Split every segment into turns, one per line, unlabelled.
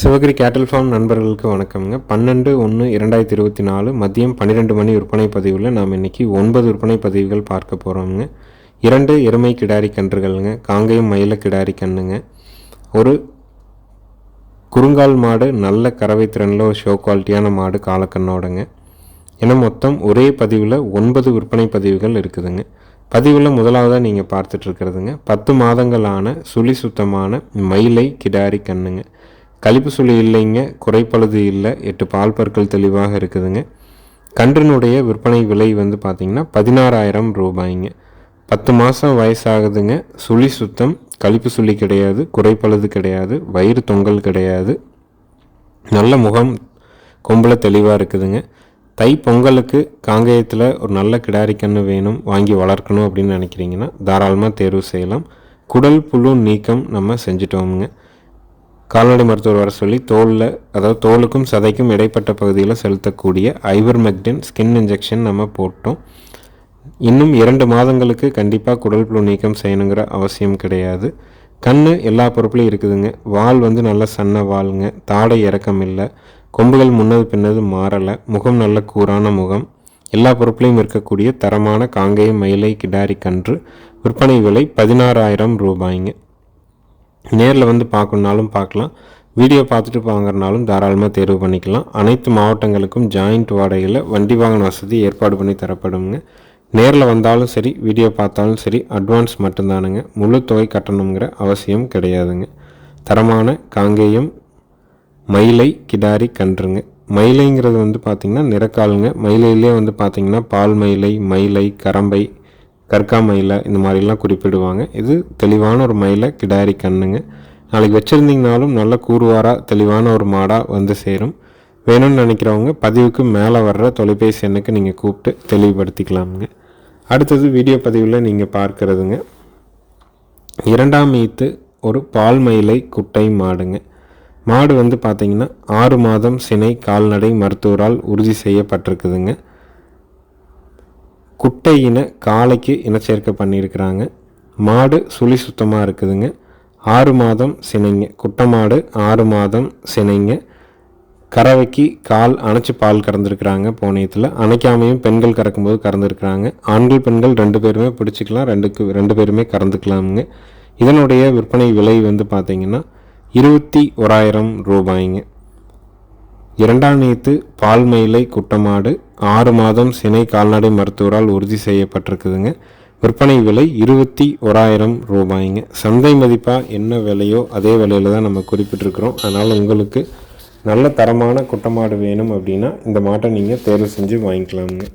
சிவகிரி கேட்டல் ஃபார்ம் நண்பர்களுக்கு வணக்கம்ங்க. பன்னெண்டு ஒன்று இரண்டாயிரத்தி இருபத்தி நாலு மதியம் பன்னிரெண்டு மணி விற்பனை பதிவில் நாம் இன்றைக்கி ஒன்பது விற்பனை பதிவுகள் பார்க்க போகிறோம்ங்க இரண்டு எருமை கிடாரி கன்றுகள்ங்க காங்கேயம் மயில கிடாரி கண்ணுங்க ஒரு குறுங்கால் மாடு நல்ல கறவை திறனில் ஒரு ஷோ குவாலிட்டியான மாடு காலக்கண்ணோடங்க. ஏன்னா மொத்தம் ஒரே பதிவில் ஒன்பது விற்பனை பதிவுகள் இருக்குதுங்க. பதிவில் முதலாவதாக நீங்கள் பார்த்துட்ருக்கிறதுங்க பத்து மாதங்களான சுழி சுத்தமான மயிலை கிடாரி கண்ணுங்க. கழிப்பு சுழி இல்லைங்க குறைப்பழுது இல்லை எட்டு பால் பற்கள் தெளிவாக இருக்குதுங்க. கன்றினுடைய விற்பனை விலை வந்து பார்த்திங்கன்னா பதினாறாயிரம் ரூபாய்ங்க. பத்து மாதம் வயசாகுதுங்க. சுழி சுத்தம் கழிப்பு சுழி கிடையாது குறைப்பழுது கிடையாது வயிறு தொங்கல் கிடையாது. நல்ல முகம் கொம்பில் தெளிவாக இருக்குதுங்க. தை பொங்கலுக்கு காங்கேயத்தில் ஒரு நல்ல கிடாரி கன்று வேணும் வாங்கி வளர்க்கணும் அப்படின்னு நினைக்கிறீங்கன்னா தாராளமாக தேர்வு செய்யலாம். குடல் புழு நீக்கம் நம்ம செஞ்சிட்டோமுங்க. கால்நடை மருத்துவர் வர சொல்லி தோலில் அதாவது தோலுக்கும் சதைக்கும் இடைப்பட்ட பகுதியில் செலுத்தக்கூடிய ஐவர் மெக்டின் ஸ்கின் இன்ஜெக்ஷன் நம்ம போட்டோம். இன்னும் இரண்டு மாதங்களுக்கு கண்டிப்பாக குடல் புழு நீக்கம் செய்யணுங்கிற அவசியம் கிடையாது. கண் எல்லா பொறுப்புலையும் இருக்குதுங்க. வால் வந்து நல்ல சன்ன வாளுங்க தாடை இறக்கம் இல்லை. கொம்புகள் முன்னது பின்னது மாறலை. முகம் நல்ல கூரான முகம். எல்லா பொறுப்புலையும் இருக்கக்கூடிய தரமான காங்கேய மயிலை கிடாரி கன்று. விற்பனை விலை பதினாறாயிரம் ரூபாய்ங்க. நேரில் வந்து பார்க்கணுனாலும் பார்க்கலாம். வீடியோ பார்த்துட்டு வாங்குறனாலும் தாராளமாக தேர்வு பண்ணிக்கலாம். அனைத்து மாவட்டங்களுக்கும் ஜாயிண்ட் வாடகையில் வண்டி வாகன வசதி ஏற்பாடு பண்ணி தரப்படுங்க. நேரில் வந்தாலும் சரி வீடியோ பார்த்தாலும் சரி அட்வான்ஸ் மட்டும்தானுங்க. முழு தொகை கட்டணுங்கிற அவசியம் கிடையாதுங்க. தரமான காங்கேயம் மயிலை கிடாரி கன்றுங்க. மயிலைங்கிறது வந்து பார்த்திங்கன்னா நிறக்காலுங்க. மயிலையிலே வந்து பார்த்திங்கன்னா பால் மயிலை மயிலை கரம்பை கற்கா மயிலை இந்த மாதிரிலாம் குறிப்பிடுவாங்க. இது தெளிவான ஒரு மயிலை கிடாரி கண்ணுங்க. நாளைக்கு வச்சுருந்தீங்கனாலும் நல்ல கூறுவாராக தெளிவான ஒரு மாடாக வந்து சேரும். வேணும்னு நினைக்கிறவங்க பதிவுக்கு மேலே வர்ற தொலைபேசி எண்ணுக்கு நீங்கள் கூப்பிட்டு தெளிவுபடுத்திக்கலாமுங்க. அடுத்தது வீடியோ பதிவில் நீங்கள் பார்க்குறதுங்க. இரண்டாம் ஈத்து ஒரு பால் மயிலை குட்டை மாடுங்க. மாடு வந்து பார்த்திங்கன்னா ஆறு மாதம் சினை கால்நடை மருத்துவரால் உறுதி செய்யப்பட்டிருக்குதுங்க. குட்டை இன காளைக்கு இனச்சேர்க்கை பண்ணியிருக்கிறாங்க. மாடு சுழி சுத்தமாக இருக்குதுங்க. ஆறு மாதம் சினைங்க. குட்டை மாடு ஆறு மாதம் சினைங்க. கறவைக்கு கால் அணைச்சி பால் கறந்துருக்குறாங்க போனியத்தில் அணைக்காமையும் பெண்கள் கறக்கும்போது கறந்துருக்குறாங்க. ஆண்கள் பெண்கள் ரெண்டு பேருமே பிடிச்சிக்கலாம். ரெண்டுக்கு ரெண்டு பேருமே கறந்துக்கலாமுங்க. இதனுடைய விற்பனை விலை வந்து பார்த்திங்கன்னா இருபத்தி ஓராயிரம் ரூபாய்ங்க. இரண்டாம் நேத்து பால் மயிலை குட்டமாடு ஆறு மாதம் சினை கால்நடை மருத்துவரால் உறுதி செய்யப்பட்டிருக்குதுங்க. விற்பனை விலை இருபத்தி ஓராயிரம் ரூபாய்ங்க. சந்தை மதிப்பாக என்ன விலையோ அதே விலையில் தான் நம்ம குறிப்பிட்டிருக்கிறோம். அதனால் உங்களுக்கு நல்ல தரமான குட்டமாடு வேணும் அப்படின்னா இந்த மாட்டை நீங்கள் தேர்வு செஞ்சு வாங்கிக்கலாமுங்க.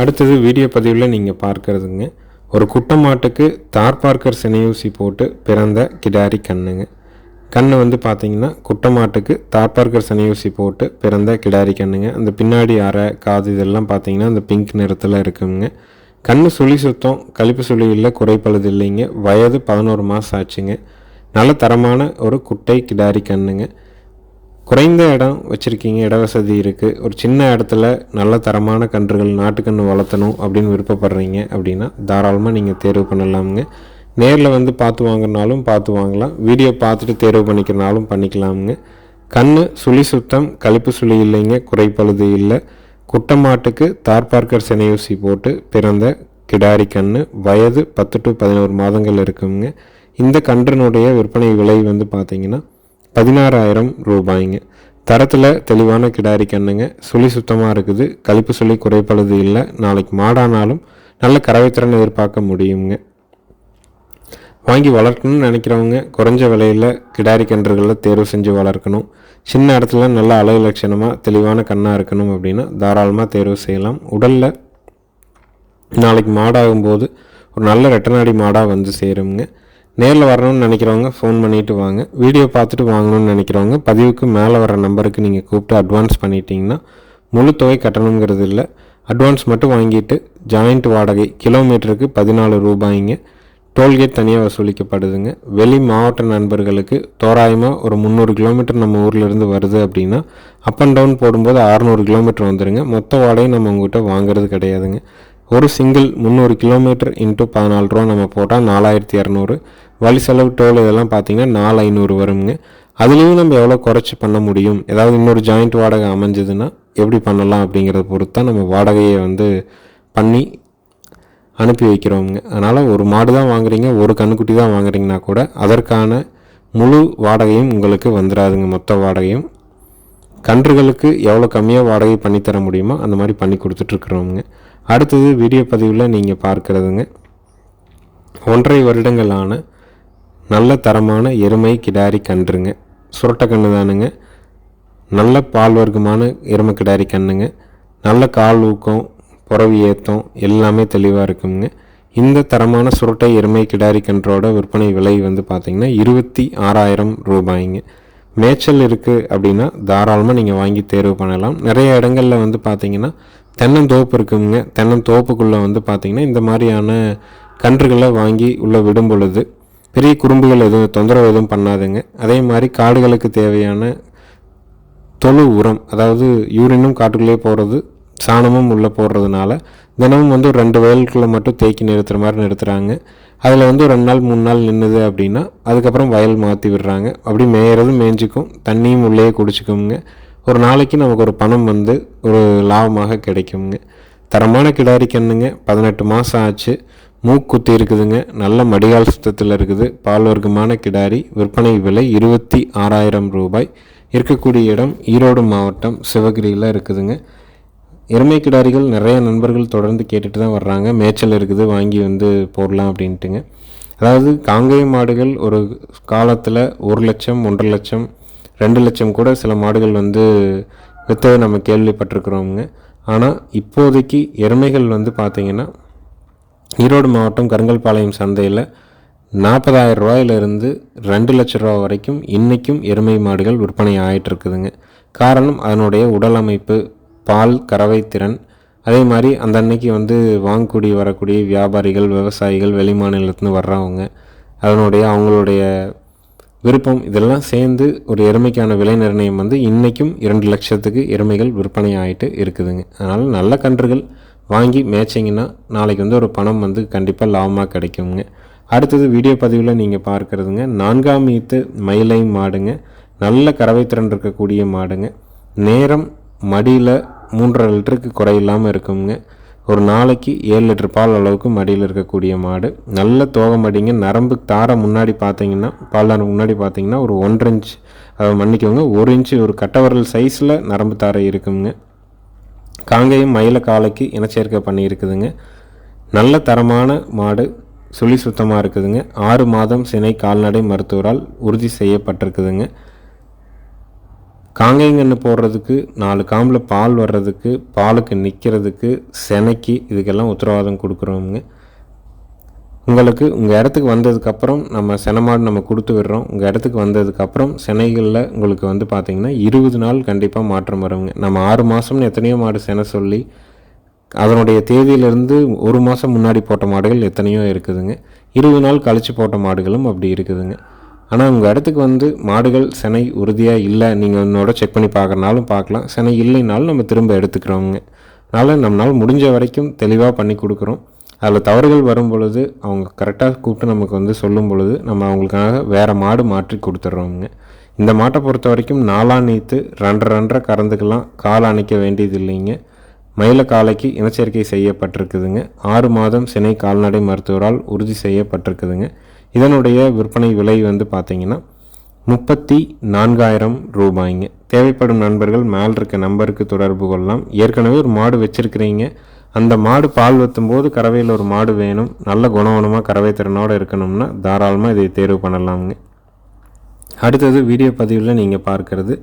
அடுத்தது வீடியோ பதிவில் நீங்கள் பார்க்குறதுங்க. ஒரு குட்டை மாட்டுக்கு தார்பார்க்கர் சினையூசி போட்டு பிறந்த கிடாரி கண்ணுங்க. கண்ணு வந்து பார்த்தீங்கன்னா குட்டை மாட்டுக்கு தார்பார்க்கர் சினையூசி போட்டு பிறந்த கிடாரி கண்ணுங்க. அந்த பின்னாடி அரை காது இதெல்லாம் பார்த்தீங்கன்னா அந்த பிங்க் நிறத்தில் இருக்குங்க. கண் சுழி சுத்தம் கழிப்பு சுழி இல்லை குறைப்பழுது இல்லைங்க. வயது பதினோரு மாதம் ஆச்சுங்க. நல்ல தரமான ஒரு குட்டை கிடாரி கண்ணுங்க. குறைந்த இடம் வச்சுருக்கீங்க இட வசதி இருக்குது ஒரு சின்ன இடத்துல நல்ல தரமான கன்றுகள் நாட்டுக்கன்று வளர்த்தணும் அப்படின்னு விருப்பப்படுறீங்க அப்படின்னா தாராளமாக நீங்கள் தேர்வு பண்ணலாமுங்க. நேரில் வந்து பார்த்து வாங்கினாலும் பார்த்து வாங்கலாம். வீடியோ பார்த்துட்டு தேர்வு பண்ணிக்கிறனாலும் பண்ணிக்கலாமுங்க. கண் சுழி சுத்தம் கழிப்பு சுழி இல்லைங்க குறைப்பழுது இல்லை. குட்டமாட்டுக்கு தார்பார்க்கர் செனையூசி போட்டு பிறந்த கிடாரி கன்று வயது பத்து டு பதினோரு மாதங்கள் இருக்குங்க. இந்த கன்றினுடைய விற்பனை விலை வந்து பார்த்திங்கன்னா பதினாறாயிரம் ரூபாய்ங்க. தரத்தில் தெளிவான கிடாரி கண்ணுங்க. சுழி சுத்தமாக இருக்குது. கழிப்பு சுழி குறைப்பழுது இல்லை. நாளைக்கு மாடானாலும் நல்ல கறவைத்திறன் எதிர்பார்க்க முடியுங்க. வாங்கி வளர்க்கணும்னு நினைக்கிறவங்க குறைஞ்ச விலையில் கிடாரி கன்றுகளை தேர்வு செஞ்சு வளர்க்கணும். சின்ன இடத்துல நல்ல அலை லட்சணமாக தெளிவான கண்ணாக இருக்கணும் அப்படின்னா தாராளமாக தேர்வு செய்யலாம். உடலில் நாளைக்கு மாடாகும்போது ஒரு நல்ல ரெட்டநாடி மாடாக வந்து சேருங்க நேரில் வரணும்னு நினைக்கிறவங்க ஃபோன் பண்ணிவிட்டு வாங்க. வீடியோ பார்த்துட்டு வாங்கணும்னு நினைக்கிறவங்க பதிவுக்கு மேலே வர நம்பருக்கு நீங்கள் கூப்பிட்டு அட்வான்ஸ் பண்ணிட்டீங்கன்னா முழு தொகை கட்டணுங்கிறது இல்லை. அட்வான்ஸ் மட்டும் வாங்கிட்டு ஜாயிண்ட் வாடகை கிலோமீட்டருக்கு பதினாலு ரூபாய்ங்க. டோல்கேட் தனியாக வசூலிக்கப்படுதுங்க. வெளி மாவட்ட நண்பர்களுக்கு தோராயமாக ஒரு முந்நூறு கிலோமீட்டர் நம்ம ஊர்லேருந்து வருது அப்படின்னா அப் அண்ட் டவுன் போடும்போது அறநூறு கிலோமீட்டர் வந்துடுங்க மொத்த வாடகை நம்ம உங்கள்கிட்ட வாங்குறது கிடையாதுங்க. ஒரு சிங்கிள் முந்நூறு கிலோமீட்டர் இன்ட்டு பதினாலு ரூபா நம்ம போட்டால் நாலாயிரத்தி இரநூறு. வழி செலவு டோல் இதெல்லாம் பார்த்தீங்கன்னா நாலு ஐநூறு வருங்க அதுலேயும் நம்ம எவ்வளோ குறைச்சி பண்ண முடியும்? ஏதாவது இன்னொரு ஜாயிண்ட் வாடகை அமைஞ்சதுன்னா எப்படி பண்ணலாம் அப்படிங்கிறத பொறுத்து தான் நம்ம வாடகையை வந்து பண்ணி அனுப்பி வைக்கிறோங்க அதனால் ஒரு மாடு தான் வாங்குறீங்க ஒரு கண்ணுக்குட்டி தான் வாங்குறீங்கன்னா கூட அதற்கான முழு வாடகையும் உங்களுக்கு வந்துடாதுங்க மொத்த வாடகையும். கன்றுகளுக்கு எவ்வளோ கம்மியாக வாடகை பண்ணித்தர முடியுமோ அந்த மாதிரி பண்ணி கொடுத்துட்ருக்குறோங்க அடுத்தது வீடியோ பதிவில் நீங்கள் பார்க்குறதுங்க. ஒன்றரை வருடங்களான நல்ல தரமான எருமை கிடாரி கன்றுங்க. சுரட்டை கன்று தானுங்க. நல்ல பால் வர்க்கமான எருமை கிடாரி கன்றுங்க நல்ல கால் ஊக்கம் புறவி ஏத்தம் எல்லாமே தெளிவாக இருக்குங்க. இந்த தரமான சுரட்டை எருமை கிடாரி கன்றோட விற்பனை விலை வந்து பார்த்திங்கன்னா இருபத்தி ஆறாயிரம் ரூபாய்ங்க. மேய்ச்சல் இருக்குது அப்படின்னா தாராளமாக நீங்கள் வாங்கி தேர்வு பண்ணலாம். நிறைய இடங்களில் வந்து பார்த்திங்கன்னா தென்னந்தோப்பு இருக்குங்க. தென்னந்தோப்புக்குள்ளே வந்து பார்த்திங்கன்னா இந்த மாதிரியான கன்றுகளை வாங்கி உள்ளே விடும் பொழுது பெரிய குறும்புகள் எதுவும் தொந்தரவு எதுவும் பண்ணாதுங்க. அதே மாதிரி காடுகளுக்கு தேவையான தொழு உரம் அதாவது யூரினும் காட்டுக்குள்ளே போகிறது சாணமும் உள்ளே போடுறதுனால தினமும் வந்து ஒரு ரெண்டு வயலுக்குள்ளே மட்டும் தேக்கி நிறுத்துகிற மாதிரி நிறுத்துகிறாங்க அதில் வந்து ரெண்டு நாள் மூணு நாள் நின்றுது அப்படின்னா அதுக்கப்புறம் வயல் மாற்றி விடுறாங்க. அப்படி மேயறதும் மேய்ஞ்சிக்கும் தண்ணியும் உள்ளே குடிச்சிக்குங்க. ஒரு நாளைக்கு நமக்கு ஒரு பணம் வந்து ஒரு லாபமாக கிடைக்குங்க. தரமான கிடாரி கண்ணுங்க பதினெட்டு மாதம் ஆச்சு. மூக்குத்தி இருக்குதுங்க. நல்ல மடிகால் சுத்தத்தில் இருக்குது. பால் வர்க்கமான கிடாரி. விற்பனை விலை இருபத்தி ஆறாயிரம் ரூபாய். இருக்கக்கூடிய இடம் ஈரோடு மாவட்டம் சிவகிரியில் இருக்குதுங்க. எருமை கிடாரிகள் நிறைய நண்பர்கள் தொடர்ந்து கேட்டுட்டு தான் வர்றாங்க. மேய்ச்சல் இருக்குது. வாங்கி வந்து போடலாம் அப்படின்ட்டுங்க. அதாவது காங்கேய மாடுகள் ஒரு காலத்தில் ஒரு லட்சம் ஒன்றரை லட்சம் ரெண்டு லட்சம் கூட சில மாடுகள் வந்து விற்றதை நம்ம கேள்விப்பட்டிருக்கிறோங்க ஆனால் இப்போதைக்கு எருமைகள் வந்து பார்த்திங்கன்னா ஈரோடு மாவட்டம் கருங்கல்பாளையம் சந்தையில் நாற்பதாயிரம் ரூபாயிலிருந்து ரெண்டு லட்ச ரூபா வரைக்கும் இன்றைக்கும் எருமை மாடுகள் விற்பனை ஆகிட்டுருக்குதுங்க காரணம் அதனுடைய உடல் அமைப்பு பால் கறவை திறன். அதே மாதிரி அந்த அன்னைக்கு வந்து வாங்கக்கூடிய வரக்கூடிய வியாபாரிகள் விவசாயிகள் வெளி மாநிலத்துலேருந்து வர்றவங்க அதனுடைய அவங்களுடைய விருப்பம் இதெல்லாம் சேர்ந்து ஒரு எருமைக்கான விலை நிர்ணயம் வந்து இன்றைக்கும் இரண்டு லட்சத்துக்கு எருமைகள் விற்பனை ஆகிட்டு இருக்குதுங்க. அதனால் நல்ல கன்றுகள் வாங்கி மேய்ச்சிங்கன்னா நாளைக்கு வந்து ஒரு பணம் வந்து கண்டிப்பாக லாபமாக கிடைக்குங்க. அடுத்தது வீடியோ பதிவில் நீங்கள் பார்க்குறதுங்க நான்காம் ஈத்து மயிலை மாடுங்க. நல்ல கறவை திறன் இருக்கக்கூடிய மாடுங்க. நேரம் மடியில் மூன்றரை லிட்டருக்கு குறையில்லாமல் இருக்குங்க. ஒரு நாளைக்கு ஏழு லிட்டர் பால் அளவுக்கு மடியில் இருக்கக்கூடிய மாடு. நல்ல தோகை மடிங்க. நரம்பு தார முன்னாடி பார்த்தீங்கன்னா பால் முன்னாடி பார்த்தீங்கன்னா ஒரு ஒன்றரை இன்ச் மன்னிக்கோங்க ஒரு இன்ச்சு ஒரு கட்டவரல் சைஸில் நரம்பு தாரை இருக்குங்க. காங்கேயம் மயில காலைக்கு இனச்சேர்க்கை பண்ணியிருக்குதுங்க. நல்ல தரமான மாடு சுழி சுத்தமாக இருக்குதுங்க. ஆறு மாதம் சினை கால்நடை மருத்துவரால் உறுதி செய்யப்பட்டிருக்குதுங்க. காங்கைங்கன்று போடுறதுக்கு நாலு காம்பில் பால் வர்றதுக்கு பாலுக்கு நிற்கிறதுக்கு செனைக்கு இதுக்கெல்லாம் உத்தரவாதம் கொடுக்குறோங்க உங்களுக்கு உங்கள் இடத்துக்கு வந்ததுக்கப்புறம் நம்ம செனமாடு நம்ம கொடுத்து விடுறோம். உங்கள் இடத்துக்கு வந்ததுக்கப்புறம் செனைகளில் உங்களுக்கு வந்து பார்த்திங்கன்னா இருபது நாள் கண்டிப்பாக மாற்றம் வருங்க. நம்ம ஆறு மாதம்னு எத்தனையோ மாடு செனை சொல்லி அதனுடைய தேதியிலிருந்து ஒரு மாதம் முன்னாடி போட்ட மாடுகள் எத்தனையோ இருக்குதுங்க. இருபது நாள் கழித்து போட்ட மாடுகளும் அப்படி இருக்குதுங்க. ஆனால் உங்கள் இடத்துக்கு வந்து மாடுகள் செனை உறுதியாக இல்லை நீங்கள் என்னோட செக் பண்ணி பார்க்குறனாலும் பார்க்கலாம் செனை இல்லைனாலும் நம்ம திரும்ப எடுத்துக்கிறோங்க. அதனால் நம்மளால் முடிஞ்ச வரைக்கும் தெளிவாக பண்ணி கொடுக்குறோம். அதில் தவறுகள் வரும் பொழுது அவங்க கரெக்டாக கூப்பிட்டு நமக்கு வந்து சொல்லும் பொழுது நம்ம அவங்களுக்காக வேறு மாடு மாற்றி கொடுத்துட்றோங்க இந்த மாட்டை பொறுத்த வரைக்கும் நாலாம் நீத்து ரெண்டரை ரெண்டரை கறந்துக்கெல்லாம் கால் அணைக்க வேண்டியது இல்லைங்க. மயில காலைக்கு இனச்சேர்க்கை செய்யப்பட்டிருக்குதுங்க. ஆறு மாதம் சினை கால்நடை மருத்துவரால் உறுதி செய்யப்பட்டிருக்குதுங்க. இதனுடைய விற்பனை விலை வந்து பார்த்தீங்கன்னா முப்பத்தி நான்காயிரம் ரூபாய்ங்க. தேவைப்படும் நண்பர்கள் மேல் இருக்க நம்பருக்கு தொடர்பு கொள்ளலாம். ஏற்கனவே ஒரு மாடு வச்சுருக்கிறீங்க. அந்த மாடு பால் வற்றும் போது கறவையில் ஒரு மாடு வேணும். நல்ல குணவனமாக கறவை திறனோடு இருக்கணும்னா தாராளமாக இதை தேர்வு பண்ணலாமுங்க. அடுத்தது வீடியோ பதிவில் நீங்கள் பார்க்கறது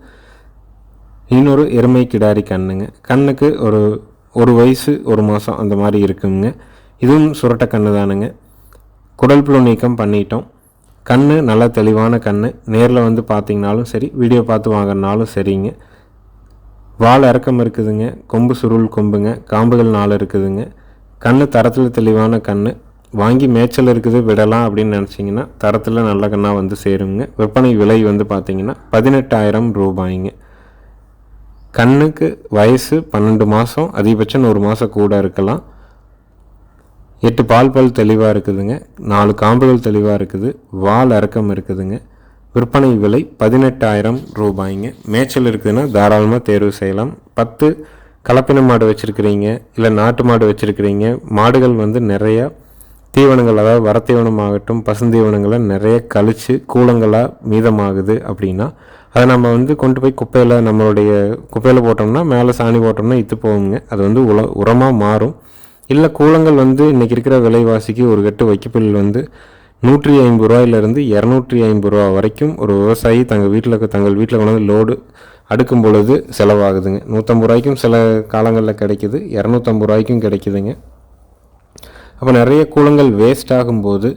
இன்னொரு எருமை கிடாரி கண்ணுங்க. கண்ணுக்கு ஒரு ஒரு வயசு ஒரு மாதம் அந்த மாதிரி இருக்குங்க. இதுவும் சுரட்ட கண்ணு தானுங்க. குடல் புழு நீக்கம் பண்ணிட்டோம். கண் நல்லா தெளிவான கண் நேரில் வந்து பார்த்தீங்கனாலும் சரி வீடியோ பார்த்து வாங்கினாலும் சரிங்க. வால் இறக்கம் இருக்குதுங்க. கொம்பு சுருள் கொம்புங்க. காம்புகள் நாலு இருக்குதுங்க. கண் தரத்தில் தெளிவான கண் வாங்கி மேய்ச்சல் இருக்குது விடலாம் அப்படின்னு நினச்சிங்கன்னா தரத்தில் நல்ல கண்ணாக வந்து சேருங்க. விற்பனை விலை வந்து பார்த்தீங்கன்னா பதினெட்டாயிரம் ரூபாய்ங்க. கண்ணுக்கு வயசு பன்னெண்டு மாதம் அதிகபட்சம் ஒரு மாதம் கூட இருக்கலாம். எட்டு பால் பல் தெளிவாக இருக்குதுங்க. நாலு காம்புகள் தெளிவாக இருக்குது. வால் இறக்கம் இருக்குதுங்க. விற்பனை விலை பதினெட்டாயிரம் ரூபாய்ங்க. மேய்ச்சல் இருக்குதுன்னா தாராளமாக தேர்வு செய்யலாம். பத்து கலப்பின மாடு வச்சுருக்கிறீங்க இல்லை நாட்டு மாடு வச்சுருக்கிறீங்க மாடுகள் வந்து நிறையா தீவனங்கள் அதாவது வரத்தீவனமாகட்டும் பசுந்தீவனங்களை நிறைய கழித்து கூலங்களாக மீதமாகுது அப்படின்னா அதை நம்ம வந்து கொண்டு போய் குப்பையில் நம்மளுடைய குப்பையில் போட்டோம்னா மேலே சாணி போட்டோம்னா இத்து போகுங்க. அது வந்து உல உரமாக மாறும். இல்லை கூலங்கள் வந்து இன்றைக்கி இருக்கிற விலைவாசிக்கு ஒரு கட்டு வைக்கப்பில் வந்து நூற்றி ஐம்பது ரூபாயிலிருந்து இரநூற்றி ஐம்பது ரூபா வரைக்கும் ஒரு விவசாயி தங்கள் வீட்டில் தங்கள் வீட்டில் கொண்டு வந்து லோடு அடுக்கும் பொழுது செலவாகுதுங்க. நூற்றம்பது ரூபாய்க்கும் சில காலங்களில் கிடைக்குது இரநூத்தம்பது ரூபாய்க்கும் கிடைக்குதுங்க. அப்போ நிறைய கூலங்கள் வேஸ்ட் ஆகும்போது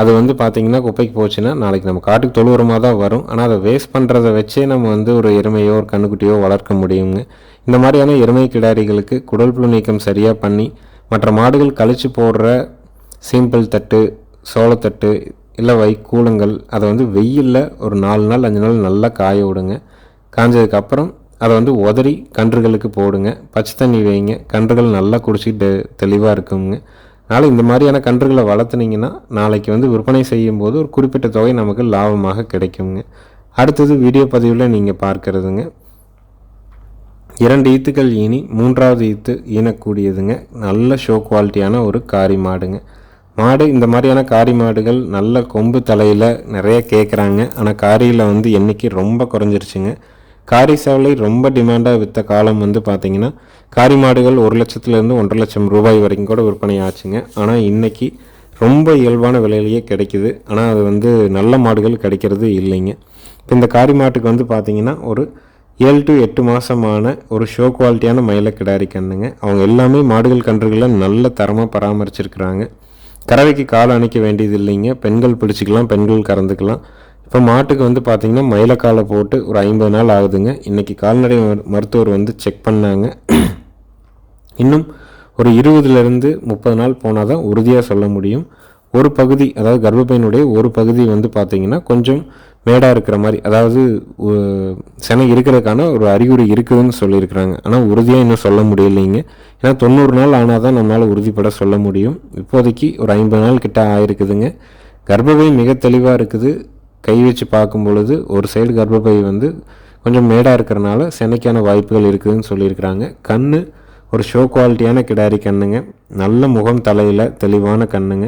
அது வந்து பார்த்திங்கன்னா குப்பைக்கு போச்சுன்னா நாளைக்கு நம்ம காட்டுக்கு தொழு உரமாக தான் வரும். ஆனால் அதை வேஸ்ட் பண்ணுறதை வச்சே நம்ம வந்து ஒரு எருமையோ ஒரு கண்ணுக்குட்டியோ வளர்க்க முடியுங்க. இந்த மாதிரியான எருமை கிடாரிகளுக்கு குடல் புழு நீக்கம் சரியாக பண்ணி மற்ற மாடுகள் கழிச்சு போடுற சிம்பிள் தட்டு சோளத்தட்டு இல்லை வைக்கூலங்கள் அதை வந்து வெயிலில் ஒரு நாலு நாள் அஞ்சு நாள் நல்லா காய விடுங்க. காஞ்சதுக்கப்புறம் அதை வந்து உதறி கன்றுகளுக்கு போடுங்க. பச்சை தண்ணி வைங்க. கன்றுகள் நல்லா குடிச்சிட்டு தெளிவாக இருக்குங்க. அதனால் இந்த மாதிரியான கன்றுகளை வளர்த்துனீங்கன்னா நாளைக்கு வந்து விற்பனை செய்யும் போது ஒரு குறிப்பிட்ட தொகை நமக்கு லாபமாக கிடைக்குங்க. அடுத்தது வீடியோ பதிவில் நீங்கள் பார்க்குறதுங்க. இரண்டு ஈத்துக்கள் ஈனி மூன்றாவது ஈத்து ஈனக்கூடியதுங்க நல்ல ஷோ குவாலிட்டியான ஒரு காரி மாடுங்க. மாடு இந்த மாதிரியான காரி மாடுகள் நல்ல கொம்பு தலையில் நிறைய கேட்குறாங்க ஆனால் காரியில் வந்து எண்ணிக்கை ரொம்ப குறைஞ்சிருச்சுங்க. காரி சேவலை ரொம்ப டிமாண்டாக விற்ற காலம் வந்து பார்த்திங்கன்னா காரி மாடுகள் ஒரு லட்சத்துலேருந்து ஒன்றரை லட்சம் ரூபாய் வரைக்கும் கூட விற்பனை ஆச்சுங்க. ஆனால் இன்றைக்கி ரொம்ப இயல்பான விலையிலேயே கிடைக்குது. ஆனால் அது வந்து நல்ல மாடுகள் கிடைக்கிறது இல்லைங்க. இப்போ இந்த காரி மாட்டுக்கு வந்து பார்த்திங்கன்னா ஒரு ஏழு டு எட்டு மாதமான ஒரு ஷோ குவாலிட்டியான மயில கிடாரி கண்ணுங்க. அவங்க எல்லாமே மாடுகள் கன்றுகளை நல்ல தரமாக பராமரிச்சிருக்கிறாங்க. கறவைக்கு கால் அணைக்க வேண்டியது இல்லைங்க. பெண்கள் பிடிச்சிக்கலாம் பெண்கள் கறந்துக்கலாம். இப்போ மாட்டுக்கு வந்து பார்த்திங்கன்னா மயிலக்காலை போட்டு ஒரு ஐம்பது நாள் ஆகுதுங்க. இன்றைக்கி கால்நடை மருத்துவர் வந்து செக் பண்ணாங்க. இன்னும் ஒரு இருபதுலேருந்து முப்பது நாள் போனால் தான் உறுதியாக சொல்ல முடியும். ஒரு பகுதி அதாவது கர்ப்பப்பையினுடைய ஒரு பகுதி வந்து பார்த்திங்கன்னா கொஞ்சம் மேடாக இருக்கிற மாதிரி அதாவது செனை இருக்கிறதுக்கான ஒரு அறிகுறி இருக்குதுன்னு சொல்லியிருக்கிறாங்க. ஆனால் உறுதியாக இன்னும் சொல்ல முடியலைங்க. ஏன்னா தொண்ணூறு நாள் ஆனால் தான் நம்மளால் உறுதிப்பட சொல்ல முடியும். இப்போதைக்கு ஒரு ஐம்பது நாள் கிட்ட ஆயிருக்குதுங்க. கர்ப்பப்பை மிக தெளிவாக இருக்குது. கை வச்சு பார்க்கும் பொழுது ஒரு சைடு கர்ப்பப்பை வந்து கொஞ்சம் மேடாக இருக்கிறனால செனைக்கான வாய்ப்புகள் இருக்குதுன்னு சொல்லியிருக்கிறாங்க. கண் ஒரு ஷோ குவாலிட்டியான கிடாரி கண்ணுங்க. நல்ல முகம் தலையில் தெளிவான கண்ணுங்க.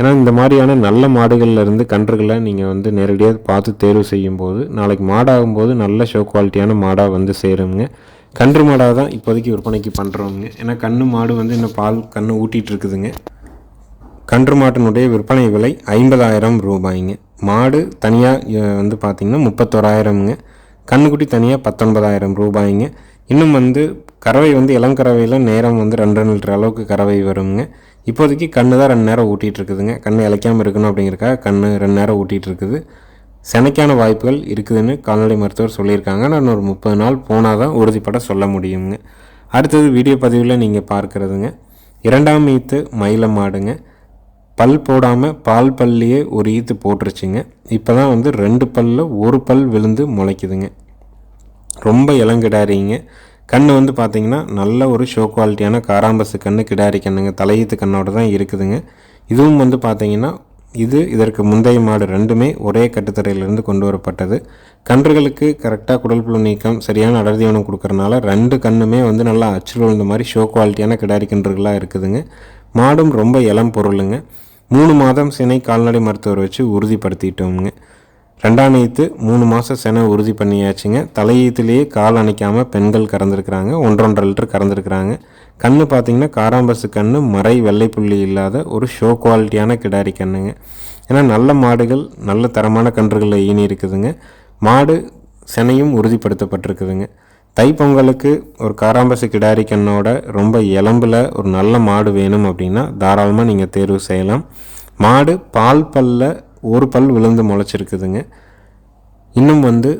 ஏன்னா இந்த மாதிரியான நல்ல மாடுகள்லேருந்து கன்றுகளை நீங்கள் வந்து நேரடியாக பார்த்து தேர்வு செய்யும்போது நாளைக்கு மாடாகும்போது நல்ல ஷோ குவாலிட்டியான மாடாக வந்து சேருங்க கன்று மாடாக தான் இப்போதைக்கு விற்பனைக்கு பண்ணுறோங்க ஏன்னா கன்று மாடு வந்து இன்னும் பால் கன்று ஊட்டிகிட்டு இருக்குதுங்க. கன்று மாட்டினுடைய விற்பனை விலை ஐம்பதாயிரம் ரூபாய்ங்க. மாடு தனியாக வந்து பார்த்திங்கன்னா முப்பத்தோராயிரம்ங்க. கண்ணுக்குட்டி தனியாக பத்தொன்பதாயிரம் ரூபாய்ங்க. இன்னும் வந்து கறவை வந்து இளங்கறவையில் நேரம் வந்து ரெண்டு லிட்டர் அளவுக்கு கறவை வருங்க இப்போதைக்கு கண்ணு தான் ரெண்டு நேரம் ஊட்டிகிட்டு இருக்குதுங்க கண்ணு இழைக்காமல் இருக்கணும் அப்படிங்கிறக்காக கண் ரெண்டு நேரம் ஊட்டிகிட்டு இருக்குது செனைக்கான வாய்ப்புகள் இருக்குதுன்னு கால்நடை மருத்துவர் சொல்லியிருக்காங்க. நான் ஒரு முப்பது நாள் போனால் தான் உறுதிப்பட சொல்ல முடியுங்க அடுத்தது வீடியோ பதிவில் நீங்கள் பார்க்குறதுங்க. இரண்டாம் ஈத்து மயில மாடுங்க. பல் போடாமல் பால் பல்லையே ஒரு ஈத்து போட்டுருச்சுங்க. இப்போ தான் வந்து ரெண்டு பல்லில் ஒரு பல் விழுந்து முளைக்குதுங்க. ரொம்ப இளங்கிடாரிங்க. கண் வந்து பார்த்திங்கன்னா நல்ல ஒரு ஷோ குவாலிட்டியான காராம்பசு கண் கிடாரி கண்ணுங்க தலையீத்து கண்ணோட தான் இருக்குதுங்க. இதுவும் வந்து பார்த்திங்கன்னா இது இதற்கு முந்தைய மாடு ரெண்டுமே ஒரே கட்டுத்தரையிலிருந்து கொண்டு வரப்பட்டது. கன்றுகளுக்கு கரெக்டாக குடல் புழு நீக்கம் சரியான அடர்த்தியானம் கொடுக்கறனால ரெண்டு கண்ணுமே வந்து நல்லா அச்சில் விழுந்த மாதிரி ஷோ குவாலிட்டியான கிடாரி கன்றுகளாக இருக்குதுங்க. மாடும் ரொம்ப இளம் பொருளுங்க. மூணு மாதம் சினை கால்நடை மருத்துவர் வச்சு உறுதிப்படுத்திட்டோமுங்க. ரெண்டாம் ஈத்து மூணு மாதம் செனை உறுதி பண்ணியாச்சுங்க. தலையீத்துலேயே கால் அணைக்காமல் பெண்கள் கறந்துருக்குறாங்க. ஒன்றொன்றரை லிட்டர் கறந்துருக்குறாங்க. கண்ணு பார்த்தீங்கன்னா காராம்பசு கண்ணு மறை வெள்ளை புள்ளி இல்லாத ஒரு ஷோ குவாலிட்டியான கிடாரி கண்ணுங்க. ஏன்னா நல்ல மாடுகள் நல்ல தரமான கன்றுகளில் ஈனி இருக்குதுங்க. மாடு செனையும் உறுதிப்படுத்தப்பட்டிருக்குதுங்க. தைப்பொங்கலுக்கு ஒரு காராம்பசு கிடாரி கண்ணோட ரொம்ப எலும்பில் ஒரு நல்ல மாடு வேணும் அப்படின்னா தாராளமாக நீங்கள் தேர்வு செய்யலாம். மாடு பால் பல்ல ஒரு பல் விழுந்து முளைச்சிருக்குதுங்க. இன்னும் வந்து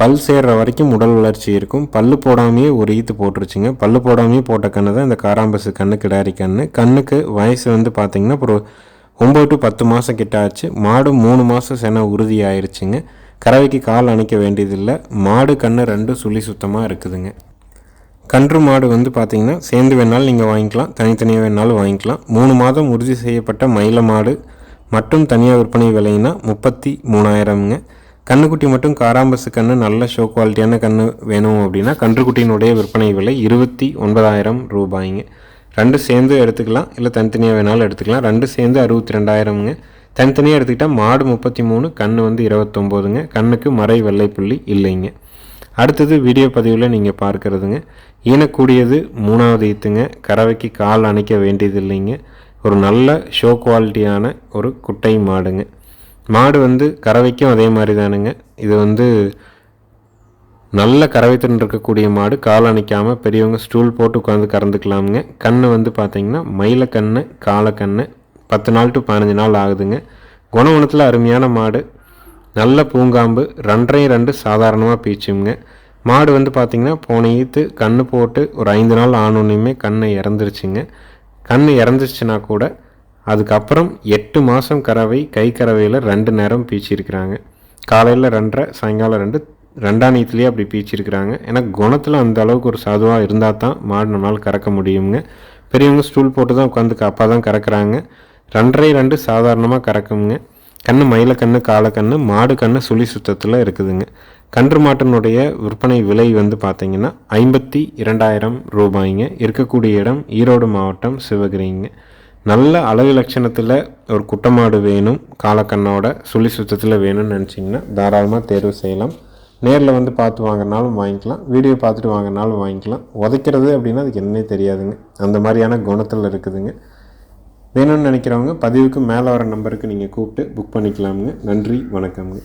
பல் சேர்ற வரைக்கும் உடல் வளர்ச்சி இருக்கும். பல்லு போடாமையே ஒரு ஈத்து போட்டுருச்சுங்க. பல்லு போடாமையே போட்ட கண்ணு தான் இந்த காராம்பசு கண்ணு கிடாரி கண்ணு. கண்ணுக்கு வயசு வந்து பார்த்திங்கன்னா அப்புறம் ஒம்பது டு பத்து மாதம் கிட்ட ஆச்சு. மாடு மூணு மாதம் சென உறுதி ஆயிடுச்சுங்க கறவைக்கு கால் அணைக்க வேண்டியதில்லை. மாடு கண்ணு ரெண்டும் சுழி சுத்தமாக இருக்குதுங்க. கன்று மாடு வந்து பார்த்திங்கன்னா சேர்ந்து வேணாலும் நீங்கள் வாங்கிக்கலாம். தனித்தனியாக வேணாலும் வாங்கிக்கலாம். மூணு மாதம் உறுதி செய்யப்பட்ட மயில மாடு மட்டும் தனியாக விற்பனை விலைனா முப்பத்தி மூணாயிரம்ங்க. கண்ணுக்குட்டி மட்டும் காராம்பசு கன்று நல்ல ஷோ குவாலிட்டியான கன்று வேணும் அப்படின்னா கன்றுக்குட்டியினுடைய விற்பனை விலை இருபத்தி ஒன்பதாயிரம் ரூபாய்ங்க. ரெண்டு சேர்ந்து எடுத்துக்கலாம். இல்லை தனித்தனியாக வேணாலும் எடுத்துக்கலாம். ரெண்டு சேர்ந்து அறுபத்தி ரெண்டாயிரம்ங்க. தனித்தனியாக எடுத்துக்கிட்டால் மாடு முப்பத்தி மூணு கன்று வந்து இருபத்தொம்போதுங்க. கண்ணுக்கு மறை வெள்ளை புள்ளி இல்லைங்க. அடுத்தது வீடியோ பதிவில் நீங்கள் பார்க்குறதுங்க. ஈனக்கூடியது மூணாவது ஈத்துங்க. கறவைக்கு கால் அணைக்க வேண்டியது இல்லைங்க ஒரு நல்ல ஷோ குவாலிட்டியான ஒரு குட்டை மாடுங்க. மாடு வந்து கறவைக்கும் அதே மாதிரி தானுங்க. இது வந்து நல்ல கறவைத்திறன் இருக்கக்கூடிய மாடு. கால் அணைக்காமல் பெரியவங்க ஸ்டூல் போட்டு உட்காந்து கறந்துக்கலாமுங்க. கண் வந்து பார்த்திங்கன்னா மயில கண் காலக்கண் பத்து நாள் டு பதினஞ்சு நாள் ஆகுதுங்க. குணவனத்தில் அருமையான மாடு. நல்ல பூங்காம்பு ரெண்டரையும் ரெண்டு சாதாரணமாக பீச்சுங்க. மாடு வந்து பார்த்திங்கன்னா போன ஈத்து கண் போட்டு ஒரு ஐந்து நாள் ஆனோன்னையுமே கண்ணை இறந்துருச்சுங்க. கண் இறந்துச்சுன்னா கூட அதுக்கப்புறம் எட்டு மாதம் கறவை கை கறவையில் ரெண்டு நேரம் பீச்சிருக்கிறாங்க. காலையில் ரெண்டரை சாயங்காலம் ரெண்டு ரெண்டாம் நீத்துலேயே அப்படி பீச்சிருக்கிறாங்க. ஏன்னா குணத்தில் அந்த அளவுக்கு ஒரு சாதுவாக இருந்தால் தான் மாடு நம்மளால் கறக்க முடியுங்க பெரியவங்க ஸ்டூல் போட்டு தான் உட்காந்து அப்பா தான் கறக்குறாங்க. ரெண்டரை ரெண்டு சாதாரணமாக கறக்குங்க. கண்ணு மயில கண்ணு காலக்கண்ணு மாடு கண்ணு சுழி சுத்தத்தில் இருக்குதுங்க. கன்று மாட்டினுடைய விற்பனை விலை வந்து பார்த்திங்கன்னா ஐம்பத்தி இரண்டாயிரம் ரூபாய்ங்க. இருக்கக்கூடிய இடம் ஈரோடு மாவட்டம் சிவகிரிங்க. நல்ல அழகு லட்சணத்தில் ஒரு குட்டமாடு வேணும். காலக்கண்ணோட சுழி சுத்தத்தில் வேணும்னு நினச்சிங்கன்னா தாராளமாக தேர்வு செய்யலாம். நேரில் வந்து பார்த்து வாங்கினாலும் வாங்கிக்கலாம். வீடியோ பார்த்துட்டு வாங்கினாலும் வாங்கிக்கலாம். உதைக்கிறது அப்படின்னா அதுக்கு என்னன்னே தெரியாதுங்க. அந்த மாதிரியான குணத்தில் இருக்குதுங்க. வேணும்னு நினைக்கிறவங்க பதிவுக்கு மேலே வர நம்பருக்கு நீங்கள் கூப்பிட்டு புக் பண்ணிக்கலாமுங்க. நன்றி வணக்கம்ங்க.